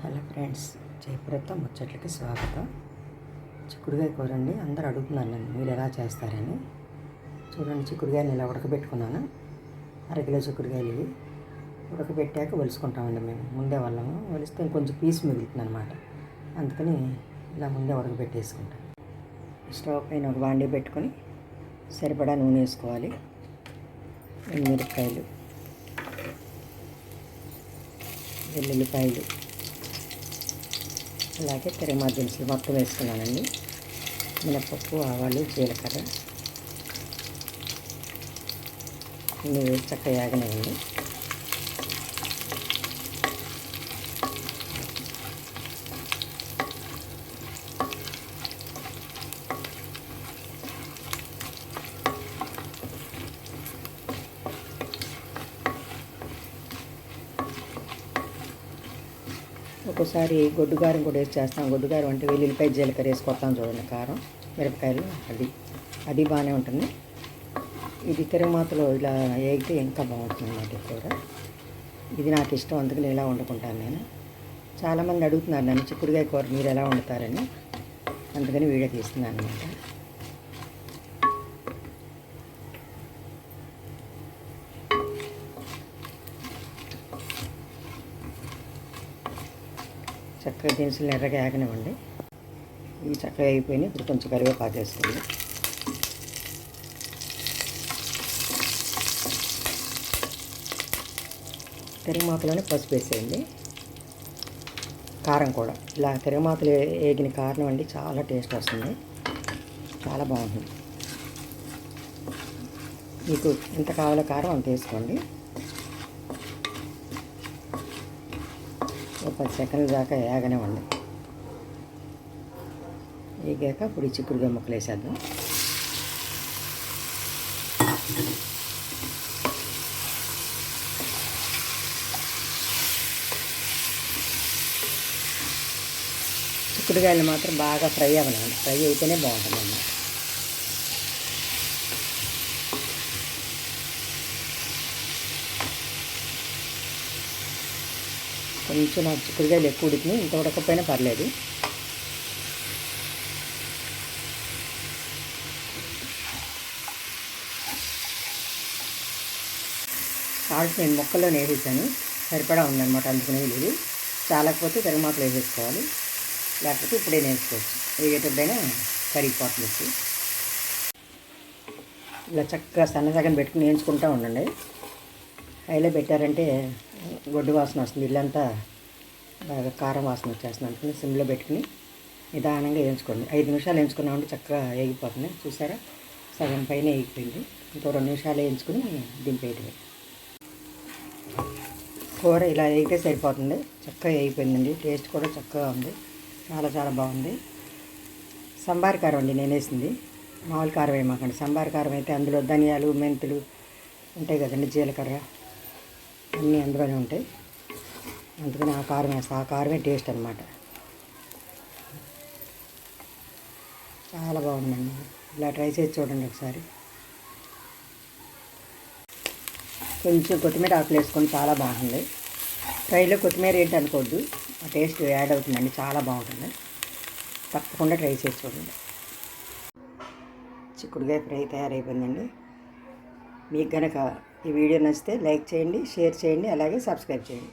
Hello friends జయప్రత ముచ్చట్లకి స్వాగతం. చిక్కుడుకాయ కూర అండి అందరూ అడుగుతున్నారు నన్ను మీరు ఎలా చేస్తారని. చూడండి చిక్కుడుగాయలు ఇలా ఉడకబెట్టుకున్నాను. అరకిలో చిక్కుడుకాయలు ఇవి. ఉడకబెట్టాక వలుసుకుంటామండి మేము ముందే వాళ్ళము వలిస్తే కొంచెం పీస్ మిగులుతుంది అనమాట అందుకని ఇలా ముందే ఉడకబెట్టేసుకుంటాం స్టవ్ పైన ఒక బాండీ పెట్టుకొని సరిపడా నూనె వేసుకోవాలి. మిరపకాయలు వెల్లుల్లిపాయలు అలాగే తిరగమా దినుసులు మొత్తం వేసుకున్నానండి. మినపప్పు ఆవాలు జీలకర్ర. ఇన్ని వేసి చక్కగా యాగనివ్వండి. ఒకసారి గొడ్డుగారం కూడా వేసి చేస్తాం. గొడ్డుగారం అంటే వెల్లుల్లిపాయ జీలకర్ర వేసి కొత్తాం చూడండి కారం మిరపకాయలు అది అది బాగానే ఉంటుంది. ఇది తిరగమాతలో ఇలా వేగితే ఇంకా బాగుంటుంది అన్నమాట కూర ఇది నాకు ఇష్టం అందుకని ఇలా వండుకుంటాను నేను. చాలామంది అడుగుతున్నారు నన్ను చిక్కుడుకాయ కూర మీరు ఎలా వండుతారని. అందుకని వీడియో తీస్తున్నాను అనమాట. చక్కగా దినుసులు ఎర్రగా ఆగనివ్వండి ఇవి చక్కగా అయిపోయినాయి. ఇప్పుడు కొంచెం కరివేపాకు వేసుకోండి. తిరగమాతలోనే పసుపు వేసేయండి. కారం కూడా. ఇలా తిరగమాతలు వేగిన కారణం అండి చాలా టేస్ట్ వస్తుంది. చాలా బాగుంటుంది. మీకు ఎంత కావాలో కారం అంత వేసుకోండి. ఒక పది సెకండ్ల దాకా వేగనివ్వండి వేగాక ఇప్పుడు ఈ చిక్కుడుగా ముక్కలు వేసేద్దాం. చిక్కుడుకాయలు మాత్రం బాగా ఫ్రై అవ్వనండి ఫ్రై అయితేనే బాగుంటుంది అన్నమాట. కొంచెం నాకు చిక్కుడుకాయలు ఎక్కువ ఉడికినాయి ఇంత ఉడకపోయినా పర్లేదు. సాల్ట్ నేను మొక్కల్లో వేసేసాను సరిపడా ఉందన్నమాట అందుకునే లేదు చాలకపోతే తిరగమాతలు వేసేసుకోవాలి. లేకపోతే ఇప్పుడే నేర్చుకోవచ్చు. వేగేటప్పుడైనా కరిగిపోతుంది ఇలా చక్కగా సన్న సగం పెట్టుకుని వేయించుకుంటూ ఉండండి. హైలో పెట్టారంటే గొడ్డు వాసన వస్తుంది ఇల్లంతా బాగా కారం వాసన వచ్చేస్తుంది అనుకుని సిమ్లో పెట్టుకుని నిదానంగా వేయించుకోండి. ఐదు నిమిషాలు వేయించుకున్నామంటే చక్కగా వేగిపోతుంది. చూసారా? సగం పైన వేగిపోయింది. ఇంకో రెండు నిమిషాలు వేయించుకుని దింపేయటమే. కూర ఇలా వేగితే సరిపోతుంది. చక్కగా వేగిపోయిందండి. టేస్ట్ కూడా చక్కగా ఉంది. చాలా చాలా బాగుంది. సంబార్ కారం అండి నేను వేసింది. మామూలు కారం వేయమాకండి సంబార్ కారం అయితే అందులో ధనియాలు మెంతులు ఉంటాయి కదండి జీలకర్ర. అన్నీ అందులోనే ఉంటాయి. అందుకని ఆ కారం ఆ కారమే టేస్ట్ అనమాట చాలా బాగుందండి. ఇలా ట్రై చేసి చూడండి ఒకసారి. కొంచెం కొత్తిమీర ఆకులు వేసుకొని చాలా బాగుంది. ఫ్రైలో కొత్తిమీర ఏంటి అనుకోవద్దు ఆ టేస్ట్ యాడ్ అవుతుందండి. చాలా బాగుంటుంది. తప్పకుండా ట్రై చేసి చూడండి. చిక్కుడుగా ఫ్రై తయారైపోయిందండి. మీకు కనుక ఈ వీడియో నచ్చితే లైక్ చేయండి షేర్ చేయండి అలాగే సబ్స్క్రైబ్ చేయండి.